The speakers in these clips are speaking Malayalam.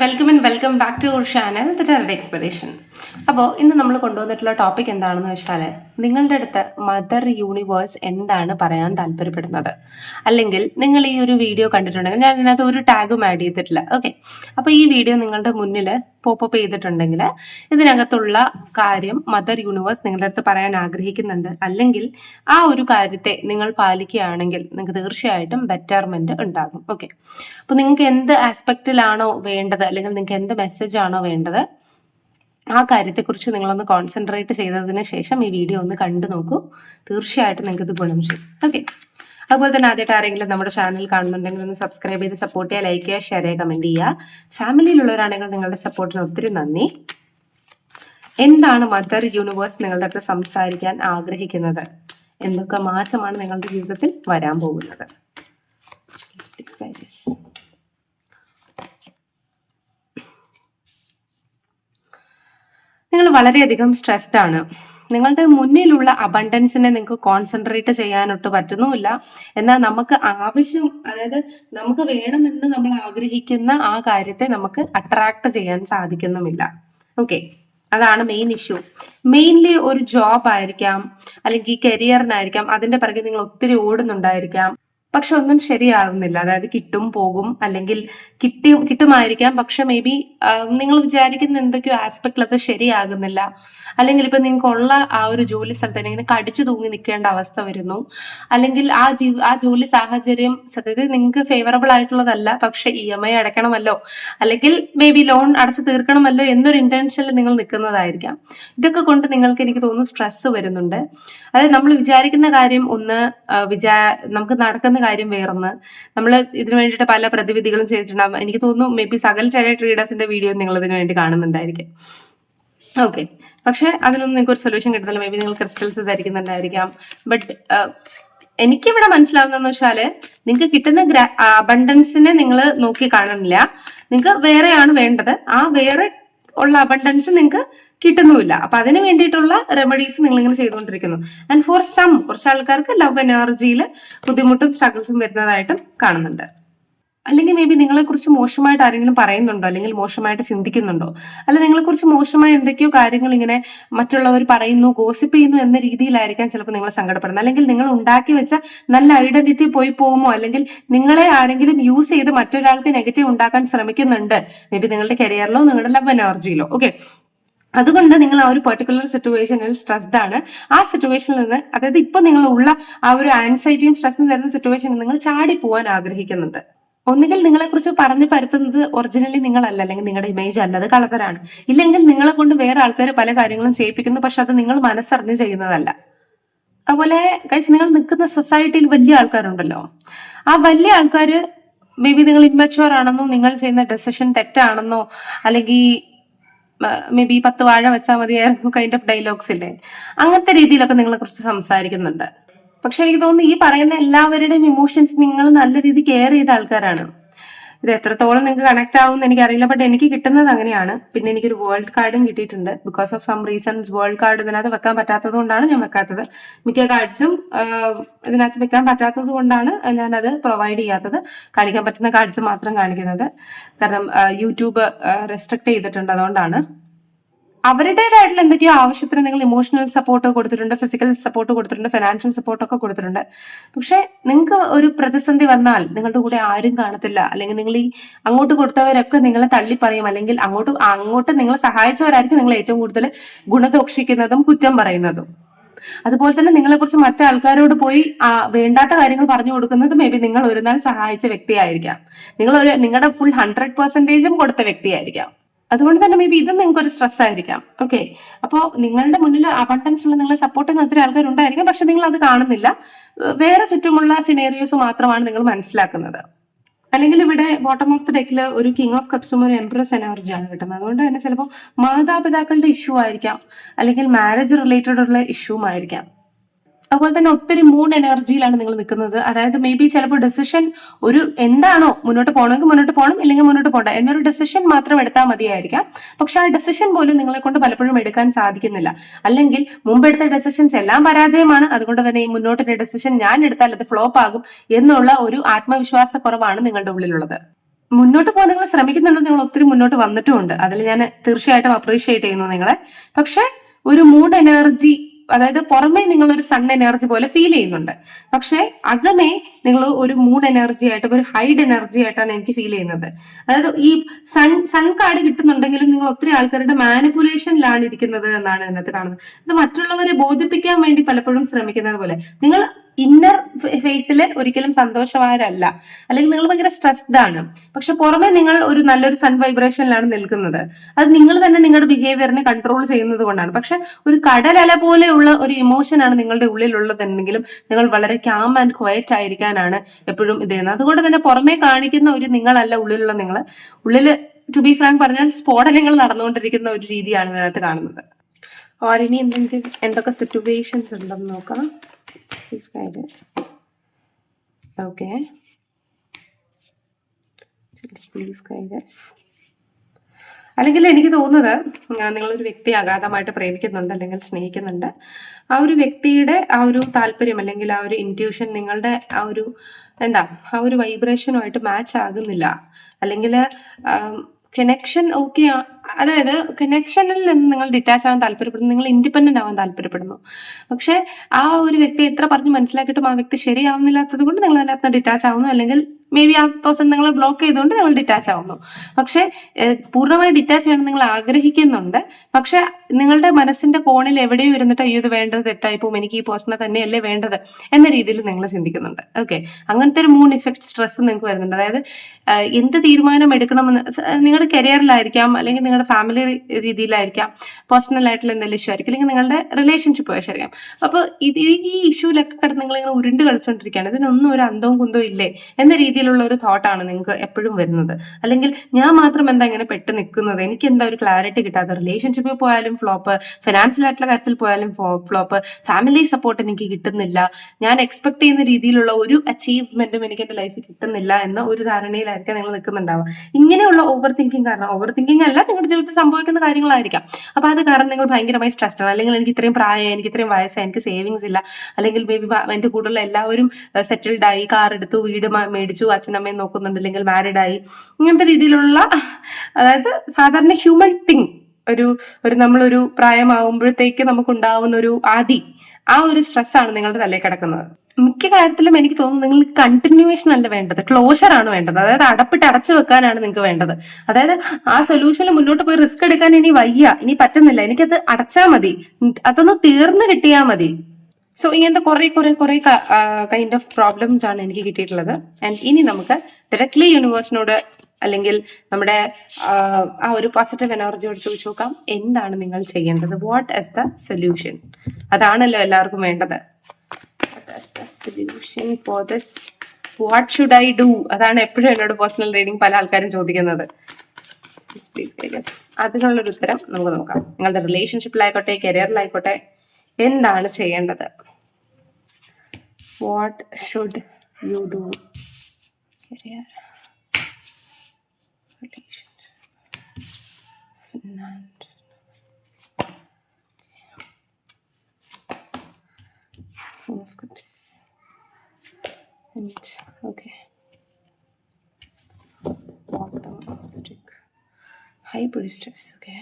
Welcome and welcome back to our channel the terad expedition അപ്പോൾ ഇന്ന് നമ്മൾ കൊണ്ടുവന്നിട്ടുള്ള ടോപ്പിക് എന്താണെന്ന് വെച്ചാൽ നിങ്ങളുടെ അടുത്ത് മദർ യൂണിവേഴ്സ് എന്താണ് പറയാൻ താല്പര്യപ്പെടുന്നത്? അല്ലെങ്കിൽ നിങ്ങൾ ഈ ഒരു വീഡിയോ കണ്ടിട്ടുണ്ടെങ്കിൽ ഞാൻ ഇതിനകത്ത് ഒരു ടാഗും ആഡ് ചെയ്തിട്ടില്ല. ഓക്കെ അപ്പോൾ ഈ വീഡിയോ നിങ്ങളുടെ മുന്നിൽ പോപ്പപ്പ് ചെയ്തിട്ടുണ്ടെങ്കിൽ ഇതിനകത്തുള്ള കാര്യം മദർ യൂണിവേഴ്സ് നിങ്ങളുടെ അടുത്ത് പറയാൻ ആഗ്രഹിക്കുന്നുണ്ട്. അല്ലെങ്കിൽ ആ ഒരു കാര്യത്തെ നിങ്ങൾ പാലിക്കുകയാണെങ്കിൽ നിങ്ങൾക്ക് തീർച്ചയായിട്ടും ബെറ്റർമെന്റ് ഉണ്ടാകും. ഓക്കെ അപ്പോൾ നിങ്ങൾക്ക് എന്ത് ആസ്പെക്റ്റിലാണോ വേണ്ടത്? അല്ലെങ്കിൽ നിങ്ങൾക്ക് എന്ത് മെസ്സേജ് ആണോ വേണ്ടത്? ആ കാര്യത്തെക്കുറിച്ച് നിങ്ങളൊന്ന് കോൺസെൻട്രേറ്റ് ചെയ്തതിന് ശേഷം ഈ വീഡിയോ ഒന്ന് കണ്ടു നോക്കൂ. തീർച്ചയായിട്ടും നിങ്ങൾക്ക് ഇത് ഗുണം ചെയ്യും. ഓക്കെ അതുപോലെ തന്നെ ആദ്യമായിട്ട് ആരെങ്കിലും നമ്മുടെ ചാനൽ കാണുന്നുണ്ടെങ്കിൽ ഒന്ന് സബ്സ്ക്രൈബ് ചെയ്ത് സപ്പോർട്ട് ചെയ്യുക ലൈക്ക് ചെയ്യുക ഷെയർ ചെയ്യുക കമന്റ് ചെയ്യുക. ഫാമിലിയിലുള്ളവരാണെങ്കിൽ നിങ്ങളുടെ സപ്പോർട്ടിന് ഒത്തിരി നന്ദി. എന്താണ് മദർ യൂണിവേഴ്സ് നിങ്ങളുടെ അടുത്ത് സംസാരിക്കാൻ ആഗ്രഹിക്കുന്നത്? എന്തൊക്കെ മാറ്റമാണ് നിങ്ങളുടെ ജീവിതത്തിൽ വരാൻ പോകുന്നത് Please, guys. നിങ്ങൾ വളരെയധികം സ്ട്രെസ്ഡ് ആണ്. നിങ്ങളുടെ മുന്നിലുള്ള അബണ്ടൻസിനെ നിങ്ങൾക്ക് കോൺസെൻട്രേറ്റ് ചെയ്യാനൊട്ട് പറ്റുന്നുമില്ല. എന്നാൽ നമുക്ക് ആവശ്യം അതായത് നമുക്ക് വേണമെന്ന് നമ്മൾ ആഗ്രഹിക്കുന്ന ആ കാര്യത്തെ നമുക്ക് അട്രാക്ട് ചെയ്യാൻ സാധിക്കുന്നുമില്ല. ഓക്കെ അതാണ് മെയിൻ ഇഷ്യൂ മെയിൻലി ഒരു ജോബ് ആയിരിക്കാം അല്ലെങ്കിൽ കരിയറിനായിരിക്കാം അതിന്റെ പിറകെ നിങ്ങൾ ഒത്തിരി ഓടുന്നുണ്ടായിരിക്കാം. പക്ഷെ ഒന്നും ശരിയാവുന്നില്ല അതായത് കിട്ടും പോകും അല്ലെങ്കിൽ കിട്ടി കിട്ടുമായിരിക്കാം. പക്ഷെ മേ ബി നിങ്ങൾ വിചാരിക്കുന്ന എന്തൊക്കെയോ ആസ്പെക്റ്റിൽ അത് ശരിയാകുന്നില്ല. അല്ലെങ്കിൽ ഇപ്പൊ നിങ്ങൾക്ക് ഉള്ള ആ ഒരു ജോലി സ്ഥലത്ത് അല്ലെങ്കിൽ കടിച്ചു തൂങ്ങി നിൽക്കേണ്ട അവസ്ഥ വരുന്നു. അല്ലെങ്കിൽ ആ ജീ ആ ജോലി സാഹചര്യം സത്യത്തിൽ നിങ്ങൾക്ക് ഫേവറബിൾ ആയിട്ടുള്ളതല്ല. പക്ഷെ ഇ എം ഐ അടയ്ക്കണമല്ലോ. അല്ലെങ്കിൽ മേ ബി ലോൺ അടച്ചു തീർക്കണമല്ലോ എന്നൊരു ഇന്റൻഷനിൽ നിങ്ങൾ നിൽക്കുന്നതായിരിക്കാം. ഇതൊക്കെ കൊണ്ട് നിങ്ങൾക്ക് എനിക്ക് തോന്നുന്നു സ്ട്രെസ് വരുന്നുണ്ട്. അതായത് നമ്മൾ വിചാരിക്കുന്ന കാര്യം ഒന്ന് വിചാ നമുക്ക് നടക്കുന്ന കാര്യം വേറൊന്ന്. നമ്മൾ ഇതിനു വേണ്ടിയിട്ട് പല പ്രതിവിധികളും ചെയ്തിട്ടുണ്ടാകും എനിക്ക് തോന്നുന്നു മേ ബി സകൽ ടെലേ ട്രേഡേഴ്സിന്റെ വീഡിയോ നിങ്ങൾ ഇതിനു വേണ്ടി കാണുന്നുണ്ടായിരിക്കും. ഓക്കെ പക്ഷെ അതിനൊന്നും നിങ്ങൾക്ക് ഒരു സൊല്യൂഷൻ കിട്ടുന്നില്ല. മേ ബി നിങ്ങൾ ക്രിസ്റ്റൽസ് ധരിക്കുന്നുണ്ടായിരിക്കാം. ബട്ട് എനിക്കിവിടെ മനസ്സിലാവുന്നതെന്ന് വെച്ചാൽ നിങ്ങൾക്ക് കിട്ടുന്ന അബണ്ടൻസിനെ നിങ്ങൾ നോക്കി കാണുന്നില്ല. നിങ്ങൾക്ക് വേറെയാണ് വേണ്ടത്. ആ വേറെ ഉള്ള അബണ്ടൻസ് നിങ്ങൾക്ക് കിട്ടുന്നുമില്ല. അപ്പൊ അതിന് വേണ്ടിയിട്ടുള്ള റെമഡീസ് നിങ്ങൾ ഇങ്ങനെ ചെയ്തുകൊണ്ടിരിക്കുന്നു. ആൻഡ് ഫോർ സം കുറച്ച് ആൾക്കാർക്ക് ലവ് എനർജിയിൽ ബുദ്ധിമുട്ടും സ്ട്രഗിൾസും വരുന്നതായിട്ടും കാണുന്നുണ്ട്. അല്ലെങ്കിൽ മേ ബി നിങ്ങളെ കുറിച്ച് മോശമായിട്ട് ആരെങ്കിലും പറയുന്നുണ്ടോ? അല്ലെങ്കിൽ മോശമായിട്ട് ചിന്തിക്കുന്നുണ്ടോ? അല്ല നിങ്ങളെ കുറിച്ച് മോശമായ എന്തൊക്കെയോ കാര്യങ്ങൾ ഇങ്ങനെ മറ്റുള്ളവർ പറയുന്നു ഗോസിപ്പ് ചെയ്യുന്നു എന്ന രീതിയിലായിരിക്കാം ചിലപ്പോൾ നിങ്ങൾ സങ്കടപ്പെടുന്നത്. അല്ലെങ്കിൽ നിങ്ങൾ ഉണ്ടാക്കി വെച്ച നല്ല ഐഡന്റിറ്റി പോയി പോകുമോ? അല്ലെങ്കിൽ നിങ്ങളെ ആരെങ്കിലും യൂസ് ചെയ്ത് മറ്റൊരാൾക്ക് നെഗറ്റീവ് ഉണ്ടാക്കാൻ ശ്രമിക്കുന്നുണ്ട്. മേ ബി നിങ്ങളുടെ കരിയറിലോ നിങ്ങളുടെ ലവ് എനർജിയിലോ ഓക്കെ അതുകൊണ്ട് നിങ്ങൾ ആ ഒരു പെർട്ടിക്കുലർ സിറ്റുവേഷനിൽ സ്ട്രെസ്ഡ് ആണ്. ആ സിറ്റുവേഷനിൽ നിന്ന് അതായത് ഇപ്പൊ നിങ്ങൾ ഉള്ള ആ ഒരു ആൻസൈറ്റിയും സ്ട്രെസ്സും തരുന്ന സിറ്റുവേഷനിൽ നിങ്ങൾ ചാടി പോകാൻ ആഗ്രഹിക്കുന്നുണ്ട്. ഒന്നുകിൽ നിങ്ങളെക്കുറിച്ച് പറഞ്ഞു പരത്തുന്നത് ഒറിജിനലി നിങ്ങളല്ല അല്ലെങ്കിൽ നിങ്ങളുടെ ഇമേജ് അല്ല അത് കളതരാണ് ഇല്ലെങ്കിൽ നിങ്ങളെ കൊണ്ട് വേറെ ആൾക്കാർ പല കാര്യങ്ങളും ചെയ്യിപ്പിക്കുന്നു പക്ഷെ അത് നിങ്ങൾ മനസ്സറിഞ്ഞ് ചെയ്യുന്നതല്ല. അതുപോലെ കഴിച്ച് നിങ്ങൾ നിൽക്കുന്ന സൊസൈറ്റിയിൽ വലിയ ആൾക്കാരുണ്ടല്ലോ. ആ വലിയ ആൾക്കാർ മേ ബി നിങ്ങൾ ഇമ്മച്ചുവർ ആണെന്നോ നിങ്ങൾ ചെയ്യുന്ന ഡെസിഷൻ തെറ്റാണെന്നോ അല്ലെങ്കിൽ മേ ബി പത്ത് വാഴ വെച്ചാൽ മതിയായിരുന്നു കൈൻഡ് ഓഫ് ഡയലോഗ്സ് ഇല്ലേ? അങ്ങനത്തെ രീതിയിലൊക്കെ നിങ്ങളെ കുറിച്ച് സംസാരിക്കുന്നുണ്ട്. പക്ഷെ എനിക്ക് തോന്നുന്നു ഈ പറയുന്ന എല്ലാവരുടെയും ഇമോഷൻസ് നിങ്ങൾ നല്ല രീതിയിൽ കെയർ ചെയ്ത ആൾക്കാരാണ്. ഇത് എത്രത്തോളം നിങ്ങൾക്ക് കണക്ട് ആവും എനിക്കറിയില്ല ബട്ട് എനിക്ക് കിട്ടുന്നത് അങ്ങനെയാണ്. പിന്നെ എനിക്കൊരു വേൾഡ് കാർഡും കിട്ടിയിട്ടുണ്ട്. Because of some reasons world card ഇതിനകത്ത് വെക്കാൻ പറ്റാത്തത് കൊണ്ടാണ് ഞാൻ വെക്കാത്തത്. മിക്ക കാർഡ്സും ഇതിനകത്ത് വെക്കാൻ പറ്റാത്തത് കൊണ്ടാണ് ഞാനത് പ്രൊവൈഡ് ചെയ്യാത്തത്. കാണിക്കാൻ പറ്റുന്ന കാർഡ്സ് മാത്രം കാണിക്കുന്നത്. കാരണം യൂട്യൂബ് റെസ്ട്രിക്ട് ചെയ്തിട്ടുണ്ട് അതുകൊണ്ടാണ്. അവരുടേതായിട്ടുള്ള എന്തൊക്കെയോ ആവശ്യത്തിന് നിങ്ങൾ ഇമോഷണൽ സപ്പോർട്ട് കൊടുത്തിട്ടുണ്ട് ഫിസിക്കൽ സപ്പോർട്ട് കൊടുത്തിട്ടുണ്ട് ഫിനാൻഷ്യൽ സപ്പോർട്ട് ഒക്കെ കൊടുത്തിട്ടുണ്ട്. പക്ഷെ നിങ്ങൾക്ക് ഒരു പ്രതിസന്ധി വന്നാൽ നിങ്ങളുടെ കൂടെ ആരും കാണത്തില്ല. അല്ലെങ്കിൽ നിങ്ങൾ ഈ അങ്ങോട്ട് കൊടുത്തവരൊക്കെ നിങ്ങളെ തള്ളി പറയും. അല്ലെങ്കിൽ അങ്ങോട്ട് അങ്ങോട്ട് നിങ്ങളെ സഹായിച്ചവരായിരിക്കും നിങ്ങൾ ഏറ്റവും കൂടുതൽ ഗുണദോഷിക്കുന്നതും കുറ്റം പറയുന്നതും. അതുപോലെ തന്നെ നിങ്ങളെ കുറിച്ച് മറ്റാൾക്കാരോട് പോയി വേണ്ടാത്ത കാര്യങ്ങൾ പറഞ്ഞു കൊടുക്കുന്നത് മേ ബി നിങ്ങൾ ഒരു നാൾ സഹായിച്ച വ്യക്തിയായിരിക്കാം. നിങ്ങൾ ഒരു നിങ്ങളുടെ ഫുൾ ഹൺഡ്രഡ് പെർസെന്റേജും കൊടുത്ത വ്യക്തിയായിരിക്കാം. അതുകൊണ്ട് തന്നെ മേ ബി ഇത് നിങ്ങൾക്ക് ഒരു സ്ട്രെസ് ആയിരിക്കാം. ഓക്കെ അപ്പോൾ നിങ്ങളുടെ മുന്നിൽ അബണ്ടൻസ് ഉള്ള നിങ്ങളെ സപ്പോർട്ട് ചെയ്യുന്ന ഒത്തിരി ആൾക്കാരുണ്ടായിരിക്കും പക്ഷെ നിങ്ങൾ അത് കാണുന്നില്ല. വേറെ ചുറ്റുമുള്ള സിനേറിയോസ് മാത്രമാണ് നിങ്ങൾ മനസ്സിലാക്കുന്നത്. അല്ലെങ്കിൽ ഇവിടെ ബോട്ടം ഓഫ് ദി ഡെക്കിൽ ഒരു കിങ് ഓഫ് കപ്സും ഒരു എംപ്രസ് എനർജിയാണ് കിട്ടുന്നത്. അതുകൊണ്ട് തന്നെ ചിലപ്പോൾ മാതാപിതാക്കളുടെ ഇഷ്യൂ ആയിരിക്കാം. അല്ലെങ്കിൽ മാരേജ് റിലേറ്റഡ് ഉള്ള ഇഷ്യൂ ആയിരിക്കാം. അതുപോലെ തന്നെ ഒത്തിരി മൂൺ എനർജിയിലാണ് നിങ്ങൾ നിൽക്കുന്നത്. അതായത് മേ ബി ചിലപ്പോൾ ഡെസിഷൻ ഒരു എന്താണോ മുന്നോട്ട് പോകണമെങ്കിൽ മുന്നോട്ട് പോകണം ഇല്ലെങ്കിൽ മുന്നോട്ട് പോകണ്ട എന്നൊരു ഡെസിഷൻ മാത്രം എടുത്താൽ മതിയായിരിക്കാം. പക്ഷെ ആ ഡെസിഷൻ പോലും നിങ്ങളെ കൊണ്ട് പലപ്പോഴും എടുക്കാൻ സാധിക്കുന്നില്ല. അല്ലെങ്കിൽ മുമ്പെടുത്ത ഡെസിഷൻസ് എല്ലാം പരാജയമാണ്. അതുകൊണ്ട് തന്നെ ഈ മുന്നോട്ടിന്റെ ഡെസിഷൻ ഞാൻ എടുത്താൽ അത് ഫ്ലോപ്പ് ആകും എന്നുള്ള ഒരു ആത്മവിശ്വാസക്കുറവാണ് നിങ്ങളുടെ ഉള്ളിലുള്ളത്. മുന്നോട്ട് പോകാൻ നിങ്ങൾ ശ്രമിക്കുന്നുണ്ട് നിങ്ങൾ ഒത്തിരി മുന്നോട്ട് വന്നിട്ടുമുണ്ട്. അതിൽ ഞാൻ തീർച്ചയായിട്ടും അപ്രീഷിയേറ്റ് ചെയ്യുന്നു നിങ്ങളെ. പക്ഷെ ഒരു മൂഡ് എനർജി അതായത് പുറമേ നിങ്ങൾ ഒരു സൺ എനർജി പോലെ ഫീൽ ചെയ്യുന്നുണ്ട്. പക്ഷെ അകമേ നിങ്ങൾ ഒരു മൂൺ എനർജി ആയിട്ട് ഒരു ഹൈഡ് എനർജി ആയിട്ടാണ് എനിക്ക് ഫീൽ ചെയ്യുന്നത്. അതായത് ഈ സൺ സൺ കാർഡ് കിട്ടുന്നുണ്ടെങ്കിലും നിങ്ങൾ ഒത്തിരി ആൾക്കാരുടെ മാനിപ്പുലേഷനിലാണ് ഇരിക്കുന്നത് എന്നാണ് ഇതിനകത്ത് കാണുന്നത്. ഇത് മറ്റുള്ളവരെ ബോധിപ്പിക്കാൻ വേണ്ടി പലപ്പോഴും ശ്രമിക്കുന്നത് പോലെ. നിങ്ങൾ ഇന്നർ ഫേസിൽ ഒരിക്കലും സന്തോഷവാരല്ല അല്ലെങ്കിൽ നിങ്ങൾ ഭയങ്കര സ്ട്രെസ്ഡ് ആണ്. പക്ഷെ പുറമെ നിങ്ങൾ ഒരു നല്ലൊരു സൺ വൈബ്രേഷനിലാണ് നിൽക്കുന്നത്. അത് നിങ്ങൾ തന്നെ നിങ്ങളുടെ ബിഹേവിയറിനെ കൺട്രോൾ ചെയ്യുന്നത് കൊണ്ടാണ്. പക്ഷെ ഒരു കടലല പോലെയുള്ള ഒരു ഇമോഷനാണ് നിങ്ങളുടെ ഉള്ളിലുള്ളതെന്നെങ്കിലും നിങ്ങൾ വളരെ ക്യാം ആൻഡ് ക്വയറ്റ് ആയിരിക്കാനാണ് എപ്പോഴും ഇത് ചെയ്യുന്നത്. അതുകൊണ്ട് തന്നെ പുറമെ കാണിക്കുന്ന ഒരു നിങ്ങളല്ല ഉള്ളിലുള്ള നിങ്ങൾ. ഉള്ളിൽ ടു ബി ഫ്രാങ്ക് പറഞ്ഞാൽ സ്ഫോടനങ്ങൾ നടന്നുകൊണ്ടിരിക്കുന്ന ഒരു രീതിയാണ് ഇതിനകത്ത് കാണുന്നത്. ഓരോ ഇനി എന്തെങ്കിലും എന്തൊക്കെ സിറ്റുവേഷൻസ് ഉണ്ടെന്ന് നോക്കാം. Please okay. Okay please guide അല്ലെങ്കിൽ എനിക്ക് തോന്നുന്നത് നിങ്ങളൊരു വ്യക്തി അഗാധമായിട്ട് പ്രേമിക്കുന്നുണ്ട് അല്ലെങ്കിൽ സ്നേഹിക്കുന്നുണ്ട്. ആ ഒരു വ്യക്തിയുടെ ആ ഒരു താല്പര്യം അല്ലെങ്കിൽ ആ ഒരു ഇന്റ്യൂഷൻ നിങ്ങളുടെ ആ ഒരു എന്താ ആ ഒരു വൈബ്രേഷനുമായിട്ട് മാച്ച് ആകുന്നില്ല. അല്ലെങ്കിൽ കണക്ഷൻ ഓക്കെ അതായത് കണക്ഷനിൽ നിന്ന് നിങ്ങൾ ഡിറ്റാച്ച് ആവാൻ താല്പര്യപ്പെടുന്നു നിങ്ങൾ ഇൻഡിപെൻഡന്റ് ആവാൻ താല്പര്യപ്പെടുന്നു. പക്ഷെ ആ ഒരു വ്യക്തി എത്ര പറഞ്ഞ് മനസ്സിലാക്കിയിട്ടും ആ വ്യക്തി ശരിയാവുന്നില്ലാത്തത് കൊണ്ട് നിങ്ങൾ അതിനകത്ത് ഡിറ്റാച്ച് ആവുന്നു അല്ലെങ്കിൽ മേ ബി ആ പേഴ്സൺ നിങ്ങളെ ബ്ലോക്ക് ചെയ്തുകൊണ്ട് നിങ്ങൾ ഡിറ്റാച്ച് ആവുന്നു. പക്ഷെ പൂർണമായി ഡിറ്റാച്ച് ചെയ്യണം നിങ്ങൾ ആഗ്രഹിക്കുന്നുണ്ട്. പക്ഷെ നിങ്ങളുടെ മനസ്സിന്റെ കോണിൽ എവിടെയോ ഇരുന്നിട്ട് അയ്യോ ഇത് വേണ്ടത് തെറ്റായി പോകും എനിക്ക് ഈ പേഴ്സണെ തന്നെയല്ലേ വേണ്ടത് എന്ന രീതിയിൽ നിങ്ങൾ ചിന്തിക്കുന്നുണ്ട്. ഓക്കെ അങ്ങനത്തെ ഒരു മൂൺ ഇഫക്റ്റ് സ്ട്രെസ് നിങ്ങൾക്ക് വരുന്നുണ്ട്. അതായത് എന്ത് തീരുമാനം എടുക്കണമെന്ന് നിങ്ങളുടെ കരിയറിലായിരിക്കാം അല്ലെങ്കിൽ നിങ്ങളുടെ ഫാമിലി രീതിയിലായിരിക്കാം പേഴ്സണൽ ആയിട്ടുള്ള എന്തെങ്കിലും ഇഷ്യൂ ആയിരിക്കും അല്ലെങ്കിൽ നിങ്ങളുടെ റിലേഷൻഷിപ്പ് ആയിരിക്കാം അപ്പോൾ ഇത് ഈ ഇഷ്യൂലൊക്കെ കിടന്ന് നിങ്ങൾ ഇങ്ങനെ ഉരുണ്ട് കളിച്ചുകൊണ്ടിരിക്കുകയാണ് ഇതിനൊന്നും ഒരു അന്തവും കുന്തവും ഇല്ലേ? എന്ന രീതിയിലുള്ള ഒരു തോട്ടാണ് നിങ്ങൾക്ക് എപ്പോഴും വരുന്നത്. അല്ലെങ്കിൽ ഞാൻ മാത്രം എന്താ ഇങ്ങനെ പെട്ട് നിൽക്കുന്നത്? എനിക്ക് എന്താ ഒരു ക്ലാരിറ്റി കിട്ടാത്ത റിലേഷൻഷിപ്പിൽ പോയാലും ഫ്ലോപ്പ് ഫിനാൻഷ്യൽ ആയിട്ടുള്ള കാര്യത്തിൽ പോയാലും ഫ്ലോപ്പ് ഫാമിലി സപ്പോർട്ട് എനിക്ക് കിട്ടുന്നില്ല. ഞാൻ എക്സ്പെക്ട് ചെയ്യുന്ന രീതിയിലുള്ള ഒരു അച്ചീവ്മെന്റും എനിക്ക് എന്റെ ലൈഫിൽ കിട്ടുന്നില്ല എന്ന ഒരു ധാരണയിലായിരിക്കാം നിങ്ങൾ നിൽക്കുന്നുണ്ടാവുക. ഇങ്ങനെയുള്ള ഓവർ തിങ്കിങ് കാരണം ഓവർ തിങ്കിങ് അല്ല നിങ്ങളുടെ ജീവിതത്തിൽ സംഭവിക്കുന്ന കാര്യങ്ങളായിരിക്കാം. അപ്പൊ അത് കാരണം നിങ്ങൾ ഭയങ്കരമായി സ്ട്രെസ്ഡ് ആണ്. അല്ലെങ്കിൽ എനിക്ക് ഇത്രയും പ്രായം എനിക്ക് ഇത്രയും വയസ്സായി എനിക്ക് സേവിങ്സ് ഇല്ല. അല്ലെങ്കിൽ മേ ബി എന്റെ കൂടെയുള്ള എല്ലാവരും സെറ്റിൽഡ് ആയി കാർ എടുത്തു വീട് മേടിച്ചു അച്ഛനമ്മയും നോക്കുന്നുണ്ട് അല്ലെങ്കിൽ മാരീഡ് ആയി. ഇങ്ങനത്തെ രീതിയിലുള്ള അതായത് സാധാരണ ഹ്യൂമൻ തിങ് ഒരു ഒരു നമ്മളൊരു പ്രായമാകുമ്പോഴത്തേക്ക് നമുക്കുണ്ടാവുന്ന ഒരു ആദി ആ ഒരു സ്ട്രെസ്സാണ് നിങ്ങളുടെ തലയിൽ കിടക്കുന്നത്. മിക്ക കാര്യത്തിലും എനിക്ക് തോന്നുന്നു നിങ്ങൾ കണ്ടിന്യൂവേഷൻ അല്ല വേണ്ടത് ക്ലോഷർ ആണ് വേണ്ടത്. അതായത് അടപ്പിട്ട് അടച്ചു വെക്കാനാണ് നിങ്ങൾക്ക് വേണ്ടത്. അതായത് ആ സൊല്യൂഷനിൽ മുന്നോട്ട് പോയി റിസ്ക് എടുക്കാൻ ഇനി വയ്യ ഇനി പറ്റുന്നില്ല. എനിക്കത് അടച്ചാൽ മതി. അതൊന്ന് തീർന്നു കിട്ടിയാൽ മതി. സോ ഇങ്ങനത്തെ കുറെ കുറെ കുറെ കൈൻഡ് ഓഫ് പ്രോബ്ലംസ് ആണ് എനിക്ക് കിട്ടിയിട്ടുള്ളത്. ആൻഡ് ഇനി നമുക്ക് ഡയറക്ട്ലി യൂണിവേഴ്സിനോട് അല്ലെങ്കിൽ നമ്മുടെ ആ, ഒരു പോസിറ്റീവ് എനർജിയോട് ചോദിച്ചു നോക്കാം. എന്താണ് നിങ്ങൾ ചെയ്യേണ്ടത്? വാട്ട് ഇസ് ദ സൊല്യൂഷൻ അതാണല്ലോ എല്ലാവർക്കും വേണ്ടത്. Solution for this what should I do അതാണ് എപ്പോഴും എന്നോട് പേഴ്സണൽ റീഡിംഗ് പല ആൾക്കാരും ചോദിക്കുന്നത്. അതിനുള്ളൊരു ഉത്തരം നമുക്ക് നോക്കാം. നിങ്ങളുടെ റിലേഷൻഷിപ്പിലായിക്കോട്ടെ കരിയറിലായിക്കോട്ടെ എന്താണ് ചെയ്യേണ്ടത്? What should you do career Okay. Bottom of the deck. High priestess. Okay.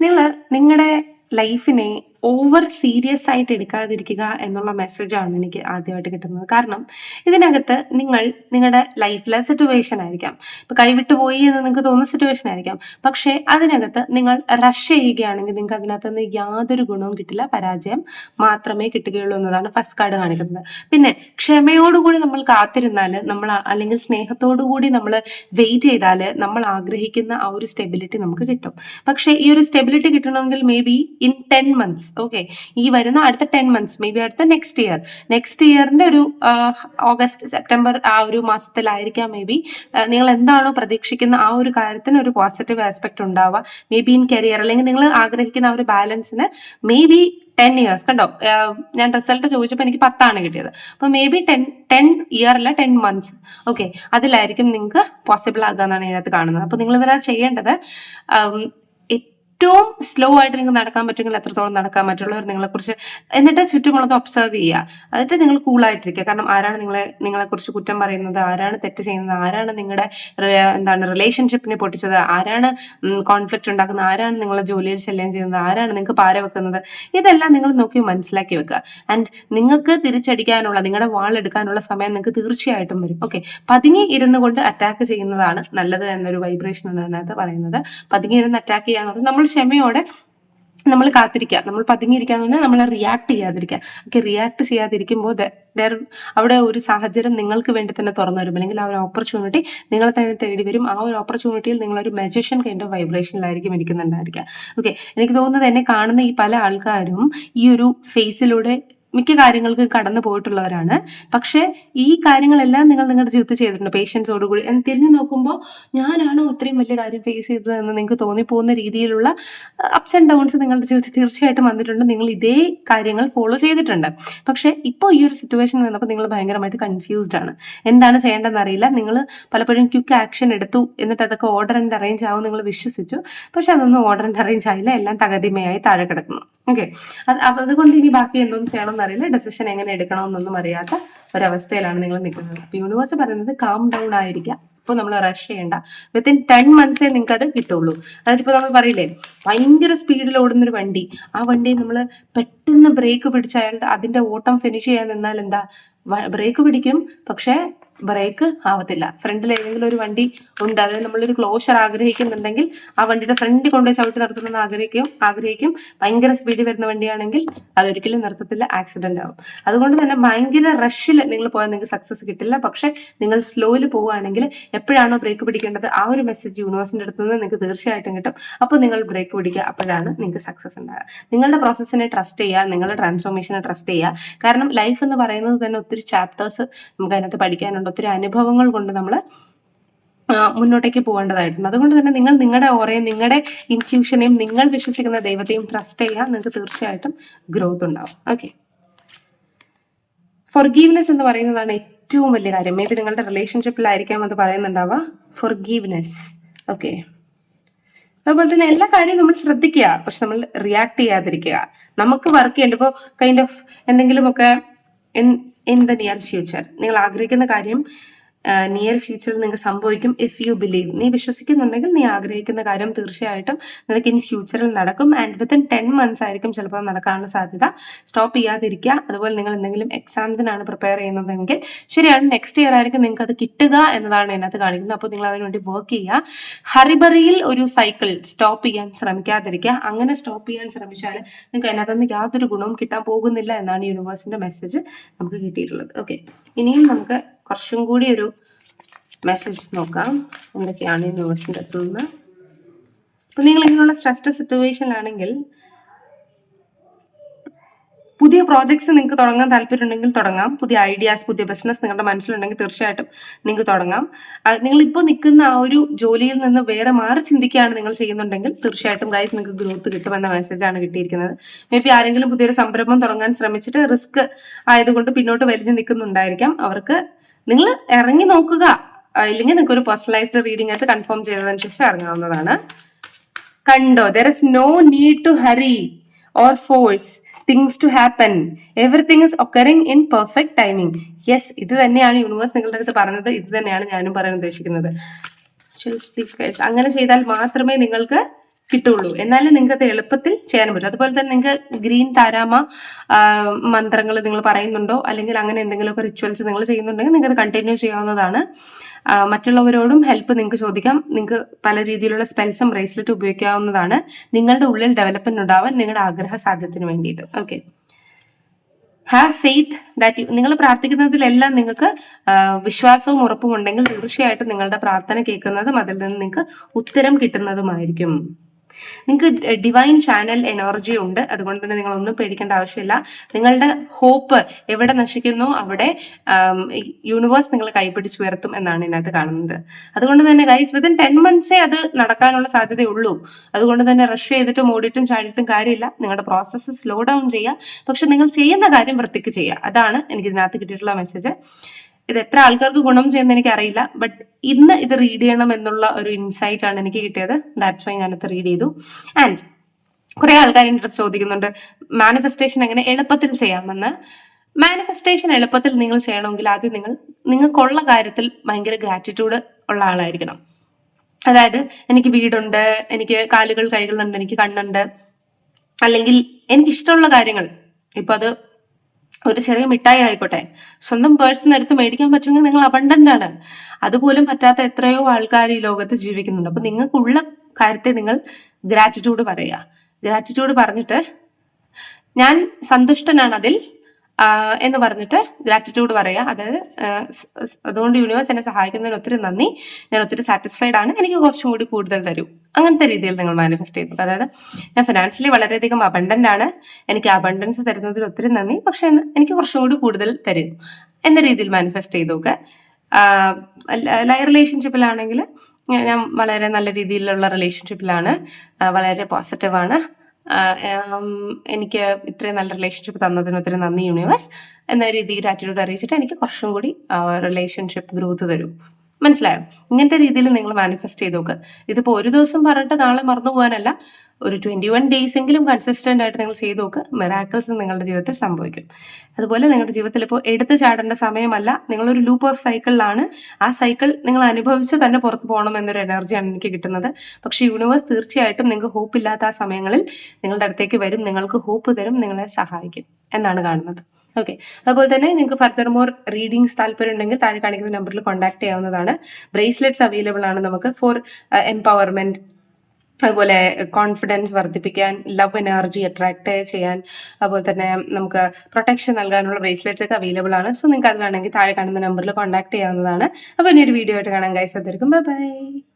നിങ്ങൾ നിങ്ങളുടെ ലൈഫിനെ ഓവർ സീരിയസ് ആയിട്ട് എടുക്കാതിരിക്കുക എന്നുള്ള മെസ്സേജാണ് എനിക്ക് ആദ്യമായിട്ട് കിട്ടുന്നത്. കാരണം ഇതിനകത്ത് നിങ്ങൾ നിങ്ങളുടെ ലൈഫിലെ സിറ്റുവേഷൻ ആയിരിക്കാം. ഇപ്പൊ കൈവിട്ടു പോയി എന്ന് നിങ്ങൾക്ക് തോന്നുന്ന സിറ്റുവേഷൻ ആയിരിക്കാം. പക്ഷേ അതിനകത്ത് നിങ്ങൾ റഷ് ചെയ്യുകയാണെങ്കിൽ നിങ്ങൾക്ക് അതിനകത്ത് നിന്ന് യാതൊരു ഗുണവും കിട്ടില്ല. പരാജയം മാത്രമേ കിട്ടുകയുള്ളൂ എന്നതാണ് ഫസ്റ്റ് കാർഡ് കാണിക്കുന്നത്. പിന്നെ ക്ഷമയോടുകൂടി നമ്മൾ കാത്തിരുന്നാൽ നമ്മൾ അല്ലെങ്കിൽ സ്നേഹത്തോടുകൂടി നമ്മൾ വെയിറ്റ് ചെയ്താൽ നമ്മൾ ആഗ്രഹിക്കുന്ന ആ ഒരു സ്റ്റെബിലിറ്റി നമുക്ക് കിട്ടും. പക്ഷേ ഈ ഒരു സ്റ്റെബിലിറ്റി കിട്ടണമെങ്കിൽ maybe in ten months okay ഈ വരുന്ന അടുത്ത ടെൻ മന്ത്സ് മേ ബി അടുത്ത നെക്സ്റ്റ് ഇയർ നെക്സ്റ്റ് ഇയറിന്റെ ഒരു ഓഗസ്റ്റ് സെപ്റ്റംബർ ആ ഒരു മാസത്തിലായിരിക്കാം മേ ബി നിങ്ങൾ എന്താണോ പ്രതീക്ഷിക്കുന്ന ആ ഒരു കാര്യത്തിന് ഒരു പോസിറ്റീവ് ആസ്പെക്ട് ഉണ്ടാവുക. മേ ബി ഇൻ കരിയർ അല്ലെങ്കിൽ നിങ്ങൾ ആഗ്രഹിക്കുന്ന ആ ഒരു ബാലൻസിന് മേ ബി ടെൻ ഇയേഴ്സ് കണ്ടോ? ഞാൻ റിസൾട്ട് ചോദിച്ചപ്പോൾ എനിക്ക് പത്താണ് കിട്ടിയത്. അപ്പോൾ മേ ബി ടെൻ ടെൻ അല്ല ടെൻ മന്ത്സ് ഓക്കെ അതിലായിരിക്കും നിങ്ങൾക്ക് പോസിബിൾ ആകുക എന്നാണ് ഇതിനകത്ത് കാണുന്നത്. അപ്പോൾ നിങ്ങൾ ഇതിനകത്ത് ചെയ്യേണ്ടത് ഏറ്റവും സ്ലോ ആയിട്ട് നിങ്ങൾക്ക് നടക്കാൻ പറ്റുമെങ്കിൽ എത്രത്തോളം നടക്കാൻ മറ്റുള്ളവർ നിങ്ങളെക്കുറിച്ച് എന്നിട്ട് ചുറ്റുമുള്ളത് ഒബ്സർവ് ചെയ്യുക. എന്നിട്ട് നിങ്ങൾ കൂളായിട്ടിരിക്കുക കാരണം ആരാണ് നിങ്ങളെ നിങ്ങളെക്കുറിച്ച് കുറ്റം പറയുന്നത്? ആരാണ് തെറ്റ് ചെയ്യുന്നത്? ആരാണ് നിങ്ങളുടെ എന്താണ് റിലേഷൻഷിപ്പിനെ പൊട്ടിച്ചത്? ആരാണ് കോൺഫ്ലിക്റ്റ് ഉണ്ടാക്കുന്നത്? ആരാണ് നിങ്ങളെ ജോലിയിൽ ശല്യം ചെയ്യുന്നത്? ആരാണ് നിങ്ങൾക്ക് പാര വെക്കുന്നത്? ഇതെല്ലാം നിങ്ങൾ നോക്കി മനസ്സിലാക്കി വെക്കുക. ആൻഡ് നിങ്ങൾക്ക് തിരിച്ചടിക്കാനുള്ള നിങ്ങളുടെ വാൾ എടുക്കാനുള്ള സമയം നിങ്ങൾക്ക് തീർച്ചയായിട്ടും വരും. ഓക്കെ പതുങ്ങി ഇരുന്നു കൊണ്ട് അറ്റാക്ക് ചെയ്യുന്നതാണ് നല്ലത് എന്നൊരു വൈബ്രേഷൻ ആണ് അതിനകത്ത് പറയുന്നത്. പതുങ്ങി ഇരുന്ന് അറ്റാക്ക് ചെയ്യാന്നുള്ളത് നമ്മൾ ക്ഷമയോടെ നമ്മൾ കാത്തിരിക്കുക നമ്മൾ പതുങ്ങിയിരിക്കാന്ന് പറഞ്ഞാൽ നമ്മൾ റിയാക്ട് ചെയ്യാതിരിക്കുക ഓക്കെ റിയാക്ട് ചെയ്യാതിരിക്കുമ്പോൾ അവിടെ ഒരു സാഹചര്യം നിങ്ങൾക്ക് വേണ്ടി തന്നെ തുറന്നു വരും അല്ലെങ്കിൽ ആ ഒരു ഓപ്പർച്യൂണിറ്റി നിങ്ങളെ തന്നെ തേടി വരും. ആ ഒരു ഓപ്പർച്യൂണിറ്റിയിൽ നിങ്ങളൊരു മെജഷ്യൻ കൈൻഡ് ഓഫ് വൈബ്രേഷനിലായിരിക്കും ഇരിക്കുന്നുണ്ടായിരിക്കുക ഓക്കെ എനിക്ക് തോന്നുന്നത് എന്നെ കാണുന്ന ഈ പല ആൾക്കാരും ഈ ഒരു ഫേസിലൂടെ മിക്ക കാര്യങ്ങൾക്ക് കടന്നു പോയിട്ടുള്ളവരാണ്. പക്ഷേ ഈ കാര്യങ്ങളെല്ലാം നിങ്ങൾ നിങ്ങളുടെ ജീവിതത്തിൽ ചെയ്തിട്ടുണ്ട്. പേഷ്യൻസോടുകൂടി തിരിഞ്ഞു നോക്കുമ്പോൾ ഞാനാണോ ഇത്രയും വലിയ കാര്യം ഫേസ് ചെയ്തത് എന്ന് നിങ്ങൾക്ക് തോന്നിപ്പോകുന്ന രീതിയിലുള്ള അപ്സ് ആൻഡ് ഡൗൺസ് നിങ്ങളുടെ ജീവിതത്തിൽ തീർച്ചയായിട്ടും വന്നിട്ടുണ്ട്. നിങ്ങൾ ഇതേ കാര്യങ്ങൾ ഫോളോ ചെയ്തിട്ടുണ്ട്. പക്ഷേ ഇപ്പോൾ ഈ ഒരു സിറ്റുവേഷൻ വന്നപ്പോൾ നിങ്ങൾ ഭയങ്കരമായിട്ട് കൺഫ്യൂസ്ഡ് ആണ്. എന്താണ് ചെയ്യേണ്ടതെന്ന് അറിയില്ല. നിങ്ങൾ പലപ്പോഴും ക്വിക്ക് ആക്ഷൻ എടുത്തു എന്നിട്ട് അതൊക്കെ ഓർഡർ ആൻഡ് അറേഞ്ച് ആവും നിങ്ങൾ വിശ്വസിച്ചു. പക്ഷെ അതൊന്നും ഓർഡർ ആൻഡ് അറേഞ്ച് ആയില്ല. എല്ലാം തകതിമയായി താഴെ കിടക്കുന്നു. ഓക്കെ അത് അതുകൊണ്ട് ഇനി ബാക്കി എന്തോന്നും ചെയ്യണമെന്ന് അറിയില്ല. ഡെസിഷൻ എങ്ങനെ എടുക്കണമെന്നൊന്നും അറിയാത്ത ഒരവസ്ഥയിലാണ് നിങ്ങൾ നിൽക്കുന്നത്. അപ്പൊ യൂണിവേഴ്സ് പറയുന്നത് കാം ഡൗൺ ആയിരിക്കുക. ഇപ്പോൾ നമ്മൾ റഷ് ചെയ്യണ്ട. വിത്തിൻ ടെൻ മന്ത്സേ നിങ്ങൾക്ക് അത് കിട്ടുള്ളൂ. അതായത് ഇപ്പോൾ നമ്മൾ പറയില്ലേ ഭയങ്കര സ്പീഡിൽ ഓടുന്ന ഒരു വണ്ടി. ആ വണ്ടി നമ്മൾ പെട്ടെന്ന് ബ്രേക്ക് പിടിച്ച് അയാളുടെ അതിന്റെ ഓട്ടം ഫിനിഷ് ചെയ്യാൻ നിന്നാൽ എന്താ ബ്രേക്ക് പിടിക്കും. പക്ഷേ ബ്രേക്ക് ആവത്തില്ല. ഫ്രണ്ടിൽ ഏതെങ്കിലും ഒരു വണ്ടി ഉണ്ട് അതായത് നമ്മളൊരു ക്ലോഷർ ആഗ്രഹിക്കുന്നുണ്ടെങ്കിൽ ആ വണ്ടിയുടെ ഫ്രണ്ടിൽ കൊണ്ടുപോയി ചവിട്ടി നിർത്തണമെന്ന് ആഗ്രഹിക്കും ആഗ്രഹിക്കും. ഭയങ്കര സ്പീഡിൽ വരുന്ന വണ്ടിയാണെങ്കിൽ അതൊരിക്കലും നിർത്തത്തില്ല ആക്സിഡന്റ് ആവും. അതുകൊണ്ട് തന്നെ ഭയങ്കര റഷിൽ നിങ്ങൾ പോയാൽ നിങ്ങൾക്ക് സക്സസ് കിട്ടില്ല. പക്ഷെ നിങ്ങൾ സ്ലോയിൽ പോവുകയാണെങ്കിൽ എപ്പോഴാണോ ബ്രേക്ക് പിടിക്കേണ്ടത് ആ ഒരു മെസ്സേജ് യൂണിവേഴ്സിന്റെ അടുത്ത് നിന്ന് നിങ്ങൾക്ക് തീർച്ചയായിട്ടും കിട്ടും. അപ്പോൾ നിങ്ങൾ ബ്രേക്ക് പിടിക്കുക അപ്പോഴാണ് നിങ്ങൾക്ക് സക്സസ് ഉണ്ടാകുക നിങ്ങളുടെ പ്രോസസ്സിനെ ട്രസ്റ്റ് ചെയ്യുക നിങ്ങളുടെ ട്രാൻസ്ഫോർമേഷനെ ട്രസ്റ്റ് ചെയ്യുക. കാരണം ലൈഫ് എന്ന് പറയുന്നത് തന്നെ ഒത്തിരി ചാപ്റ്റേഴ്സ് നമുക്ക് അതിനകത്ത് പഠിക്കാനുണ്ട്. ഒത്തിരി അനുഭവങ്ങൾ കൊണ്ട് നമ്മൾ മുന്നോട്ടേക്ക് പോകേണ്ടതായിട്ടുണ്ട്. അതുകൊണ്ട് തന്നെ നിങ്ങൾ നിങ്ങളുടെ ഓറയും നിങ്ങളുടെ ഇന്റ്യൂഷനെയും നിങ്ങൾ വിശ്വസിക്കുന്ന ദൈവത്തെയും ട്രസ്റ്റ് ചെയ്യുക നിങ്ങൾക്ക് തീർച്ചയായിട്ടും ഗ്രോത്ത് ഉണ്ടാവും. ഓക്കെ ഫൊർഗീവ്നെസ് എന്ന് പറയുന്നതാണ് ഏറ്റവും വലിയ കാര്യം. മേ ബി നിങ്ങളുടെ റിലേഷൻഷിപ്പിലായിരിക്കാം അത് പറയുന്നുണ്ടാവുക. ഫൊർഗീവ്നെസ് ഓക്കെ അതുപോലെ തന്നെ എല്ലാ കാര്യവും നമ്മൾ ശ്രദ്ധിക്കുക. പക്ഷെ നമ്മൾ റിയാക്ട് ചെയ്യാതിരിക്കുക. നമുക്ക് വർക്ക് ചെയ്യേണ്ട ഇപ്പോൾ കൈൻഡ് ഓഫ് എന്തെങ്കിലുമൊക്കെ in in the near future നിങ്ങൾ ആഗ്രഹിക്കുന്ന കാര്യം നിയർ ഫ്യൂച്ചറിൽ നിങ്ങൾക്ക് സംഭവിക്കും ഇഫ് യു ബിലീവ് നീ വിശ്വസിക്കുന്നുണ്ടെങ്കിൽ നീ ആഗ്രഹിക്കുന്ന കാര്യം തീർച്ചയായിട്ടും നിനക്ക് ഇൻ ഫ്യൂച്ചറിൽ നടക്കും. ആൻഡ് വിത്തിൻ ടെൻ മന്ത്സ് ആയിരിക്കും ചിലപ്പോൾ നടക്കാനുള്ള സാധ്യത. സ്റ്റോപ്പ് ചെയ്യാതിരിക്കുക. അതുപോലെ നിങ്ങൾ എന്തെങ്കിലും എക്സാംസിനാണ് പ്രിപ്പയർ ചെയ്യുന്നതെങ്കിൽ ശരിയാണ് നെക്സ്റ്റ് ഇയർ ആയിരിക്കും നിങ്ങൾക്ക് അത് കിട്ടുക എന്നതാണ് ഇതിനകത്ത് കാണിക്കുന്നത്. അപ്പോൾ നിങ്ങൾ അതിനുവേണ്ടി വർക്ക് ചെയ്യുക. ഹറിബറിയിൽ ഒരു സൈക്കിൾ സ്റ്റോപ്പ് ചെയ്യാൻ ശ്രമിക്കാതിരിക്കുക. അങ്ങനെ സ്റ്റോപ്പ് ചെയ്യാൻ ശ്രമിച്ചാൽ നിങ്ങൾക്ക് അതിനകത്ത് നിന്ന് യാതൊരു ഗുണവും കിട്ടാൻ പോകുന്നില്ല എന്നാണ് യൂണിവേഴ്സിന്റെ മെസ്സേജ് നമുക്ക് കിട്ടിയിട്ടുള്ളത്. ഓക്കെ ഇനിയും നമുക്ക് കുറച്ചും കൂടി ഒരു മെസ്സേജ് നോക്കാം. എന്തൊക്കെയാണ് യൂണിവേഴ്സിന്റെ അടുത്തു നിന്ന് അപ്പൊ നിങ്ങൾ ഇങ്ങനെയുള്ള സ്ട്രെസ്ഡ് സിറ്റുവേഷനിലാണെങ്കിൽ പുതിയ പ്രോജക്ട്സ് നിങ്ങൾക്ക് തുടങ്ങാൻ താല്പര്യമുണ്ടെങ്കിൽ തുടങ്ങാം. പുതിയ ഐഡിയാസ് പുതിയ ബിസിനസ് നിങ്ങളുടെ മനസ്സിലുണ്ടെങ്കിൽ തീർച്ചയായിട്ടും നിങ്ങൾക്ക് തുടങ്ങാം. നിങ്ങൾ ഇപ്പോൾ നിൽക്കുന്ന ആ ഒരു ജോലിയിൽ നിന്ന് വേറെ മാറി ചിന്തിക്കുകയാണ് നിങ്ങൾ ചെയ്യുന്നുണ്ടെങ്കിൽ തീർച്ചയായിട്ടും ഗൈസ് നിങ്ങൾക്ക് ഗ്രോത്ത് കിട്ടുമെന്ന മെസ്സേജാണ് കിട്ടിയിരിക്കുന്നത്. മേ ബി ആരെങ്കിലും പുതിയൊരു സംരംഭം തുടങ്ങാൻ ശ്രമിച്ചിട്ട് റിസ്ക് ആയതുകൊണ്ട് പിന്നോട്ട് വലിച്ചു നിൽക്കുന്നുണ്ടായിരിക്കാം. അവർക്ക് നിങ്ങൾ ഇറങ്ങി നോക്കുക. ഇല്ലെങ്കിൽ നിങ്ങൾക്ക് ഒരു പേഴ്സണലൈസ്ഡ് റീഡിംഗ് ആയിട്ട് കൺഫേം ചെയ്തതിനു ശേഷം ഇറങ്ങാവുന്നതാണ് കണ്ടോ? There is no need to hurry or force things to happen everything is occurring in perfect timing yes ഇത് തന്നെയാണ് യൂണിവേഴ്സ് നിങ്ങളുടെ അടുത്ത് പറഞ്ഞത്. ഇത് തന്നെയാണ് ഞാനും പറയാൻ ഉദ്ദേശിക്കുന്നത്. അങ്ങനെ ചെയ്താൽ മാത്രമേ നിങ്ങൾക്ക് കിട്ടുള്ളൂ. എന്നാലും നിങ്ങൾക്ക് അത് എളുപ്പത്തിൽ ചെയ്യാൻ പറ്റും. അതുപോലെ തന്നെ നിങ്ങൾക്ക് ഗ്രീൻ താരാമ മന്ത്രങ്ങൾ നിങ്ങൾ പറയുന്നുണ്ടോ? അല്ലെങ്കിൽ അങ്ങനെ എന്തെങ്കിലുമൊക്കെ റിച്വൽസ് നിങ്ങൾ ചെയ്യുന്നുണ്ടെങ്കിൽ നിങ്ങൾക്ക് കണ്ടിന്യൂ ചെയ്യാവുന്നതാണ്. മറ്റുള്ളവരോടും ഹെൽപ്പ് നിങ്ങൾക്ക് ചോദിക്കാം. നിങ്ങൾക്ക് പല രീതിയിലുള്ള സ്പെൽസും ബ്രേസ്ലെറ്റ് ഉപയോഗിക്കാവുന്നതാണ്. നിങ്ങളുടെ ഉള്ളിൽ ഡെവലപ്മെന്റ് ഉണ്ടാവാൻ നിങ്ങളുടെ ആഗ്രഹ സാധ്യത്തിന് വേണ്ടിയിട്ട്. Okay have faith that you നിങ്ങൾ പ്രാർത്ഥിക്കുന്നതിലെല്ലാം നിങ്ങൾക്ക് വിശ്വാസവും ഉറപ്പും ഉണ്ടെങ്കിൽ തീർച്ചയായിട്ടും നിങ്ങളുടെ പ്രാർത്ഥന കേൾക്കുന്നതും അതിൽ നിന്ന് നിങ്ങൾക്ക് ഉത്തരം കിട്ടുന്നതുമായിരിക്കും. നിങ്ങൾക്ക് ഡിവൈൻ ചാനൽ എനർജി ഉണ്ട്. അതുകൊണ്ട് തന്നെ നിങ്ങൾ ഒന്നും പേടിക്കേണ്ട ആവശ്യമില്ല. നിങ്ങളുടെ ഹോപ്പ് എവിടെ നശിക്കുന്നു അവിടെ യൂണിവേഴ്സ് നിങ്ങൾ കൈപിടിച്ച് ഉയർത്തും എന്നാണ് ഇതിനകത്ത് കാണുന്നത്. അതുകൊണ്ട് തന്നെ ഗൈസ് വിതിൻ ടെൻ മന്ത്സേ അത് നടക്കാനുള്ള സാധ്യതയുള്ളൂ. അതുകൊണ്ട് തന്നെ റഷ് ചെയ്തിട്ടും ഓടിയിട്ടും ചാടിയിട്ടും കാര്യമില്ല. നിങ്ങളുടെ പ്രോസസ്സ് സ്ലോ ഡൗൺ ചെയ്യുക. പക്ഷെ നിങ്ങൾ ചെയ്യുന്ന കാര്യം വൃത്തിക്ക് ചെയ്യുക. അതാണ് എനിക്ക് ഇതിനകത്ത് കിട്ടിയിട്ടുള്ള മെസ്സേജ് ഇത് എത്ര ആൾക്കാർക്ക് ഗുണം ചെയ്യുന്ന എനിക്ക് അറിയില്ല ബട്ട് ഇന്ന് ഇത് റീഡ് ചെയ്യണം എന്നുള്ള ഒരു ഇൻസൈറ്റ് ആണ് എനിക്ക് കിട്ടിയത്. ദാറ്റ്സ് വൈ ഞാനത് റീഡ് ചെയ്തു. ആൻഡ് കുറെ ആൾക്കാർ എന്റെ ചോദിക്കുന്നുണ്ട് മാനിഫെസ്റ്റേഷൻ എങ്ങനെ എളുപ്പത്തിൽ ചെയ്യാമെന്ന്? മാനിഫെസ്റ്റേഷൻ എളുപ്പത്തിൽ നിങ്ങൾ ചെയ്യണമെങ്കിൽ ആദ്യം നിങ്ങൾ നിങ്ങൾക്കുള്ള കാര്യത്തിൽ ഭയങ്കര ഗ്രാറ്റിറ്റ്യൂഡ് ഉള്ള ആളായിരിക്കണം. അതായത് എനിക്ക് വീടുണ്ട് എനിക്ക് കാലുകൾ കൈകളുണ്ട് എനിക്ക് കണ്ണുണ്ട്. അല്ലെങ്കിൽ എനിക്ക് ഇഷ്ടമുള്ള കാര്യങ്ങൾ ഇപ്പൊ അത് ഒരു ചെറിയ മിഠായി ആയിക്കോട്ടെ. സ്വന്തം പേഴ്സൺ എടുത്ത് മേടിക്കാൻ പറ്റുമെങ്കിൽ നിങ്ങൾ അബണ്ടന്റ് ആണ്. അതുപോലും പറ്റാത്ത എത്രയോ ആൾക്കാർ ഈ ലോകത്ത് ജീവിക്കുന്നുണ്ട്. അപ്പൊ നിങ്ങൾക്കുള്ള കാര്യത്തെ നിങ്ങൾ ഗ്രാറ്റിറ്റ്യൂഡ് പറയുക. ഗ്രാറ്റിറ്റ്യൂഡ് പറഞ്ഞിട്ട് ഞാൻ സന്തുഷ്ടനാണ് അതിൽ. എന്ന് പറഞ്ഞിട്ട് ഗ്രാറ്റിറ്റ്യൂഡ് പറയുക. അതായത് അതുകൊണ്ട് യൂണിവേഴ്സ് എന്നെ സഹായിക്കുന്നതിന് ഒത്തിരി നന്ദി. ഞാൻ ഒത്തിരി സാറ്റിസ്ഫൈഡ് ആണ്. എനിക്ക് കുറച്ചും കൂടി കൂടുതൽ തരൂ. അങ്ങനത്തെ രീതിയിൽ നിങ്ങൾ മാനിഫെസ്റ്റ് ചെയ്തു അതായത് ഞാൻ ഫിനാൻഷ്യലി വളരെയധികം അബണ്ടന്റ് ആണ്. എനിക്ക് അബണ്ടൻസ് തരുന്നതിൽ ഒത്തിരി നന്ദി. പക്ഷെ എനിക്ക് കുറച്ചും കൂടി കൂടുതൽ തരും എന്ന രീതിയിൽ മാനിഫെസ്റ്റ് ചെയ്തു നോക്കുക റിലേഷൻഷിപ്പിലാണെങ്കിൽ ഞാൻ വളരെ നല്ല രീതിയിലുള്ള റിലേഷൻഷിപ്പിലാണ് വളരെ പോസിറ്റീവാണ് എനിക്ക് ഇത്രയും നല്ല റിലേഷൻഷിപ്പ് തന്നതിന് ഒത്തിരി നന്ദി യൂണിവേഴ്സ് എന്ന രീതിയിൽ ആറ്റിറ്റ്യൂഡ് അറിയിച്ചിട്ട് എനിക്ക് കുറച്ചും കൂടി റിലേഷൻഷിപ്പ് ഗ്രോത്ത് തരും. മനസ്സിലായോ? ഇങ്ങനത്തെ രീതിയിൽ നിങ്ങൾ മാനിഫെസ്റ്റ് ചെയ്ത് നോക്കുക ഇതിപ്പോൾ ഒരു ദിവസം പറഞ്ഞിട്ട് നാളെ മറന്നു പോകാനല്ല. ഒരു ട്വന്റി വൺ ഡേയ്സ് എങ്കിലും കൺസിസ്റ്റന്റ് ആയിട്ട് നിങ്ങൾ ചെയ്ത് നോക്കുക മിറാക്കിൾസ് നിങ്ങളുടെ ജീവിതത്തിൽ സംഭവിക്കും. അതുപോലെ നിങ്ങളുടെ ജീവിതത്തിൽ ഇപ്പോൾ എടുത്തു ചാടേണ്ട സമയമല്ല. നിങ്ങളൊരു ലൂപ്പ് ഓഫ് സൈക്കിളിലാണ് ആ സൈക്കിൾ നിങ്ങൾ അനുഭവിച്ച് തന്നെ പുറത്തു പോകണം എന്നൊരു എനർജിയാണ് എനിക്ക് കിട്ടുന്നത്. പക്ഷേ യൂണിവേഴ്സ് തീർച്ചയായിട്ടും നിങ്ങൾക്ക് ഹോപ്പ് ഇല്ലാത്ത ആ സമയങ്ങളിൽ നിങ്ങളുടെ അടുത്തേക്ക് വരും. നിങ്ങൾക്ക് ഹോപ്പ് തരും. നിങ്ങളെ സഹായിക്കും. എന്നാണ് കാണുന്നത്. ഓക്കെ അതുപോലെ തന്നെ നിങ്ങൾക്ക് ഫർദർ മോർ റീഡിങ്സ് താല്പര്യം ഉണ്ടെങ്കിൽ താഴെ കാണിക്കുന്ന നമ്പറിൽ കോൺടാക്ട് ചെയ്യാവുന്നതാണ്. ബ്രേസ്ലെറ്റ്സ് അവൈലബിൾ ആണ് നമുക്ക് ഫോർ എംപവർമെന്റ് അതുപോലെ കോൺഫിഡൻസ് വർദ്ധിപ്പിക്കാൻ ലവ് എനർജി അട്രാക്ട് ചെയ്യാൻ അതുപോലെ തന്നെ നമുക്ക് പ്രൊട്ടക്ഷൻ നൽകാനുള്ള ബ്രേസ്ലെറ്റ്സ് ഒക്കെ അവൈലബിൾ ആണ്. സോ നിങ്ങൾക്ക് അത് വേണമെങ്കിൽ താഴെ കാണുന്ന നമ്പറിൽ കോൺടാക്ട് ചെയ്യാവുന്നതാണ്. അപ്പോൾ ഇനി ഒരു വീഡിയോ ആയിട്ട് കാണാൻ അതായിരിക്കും ബൈ ബൈ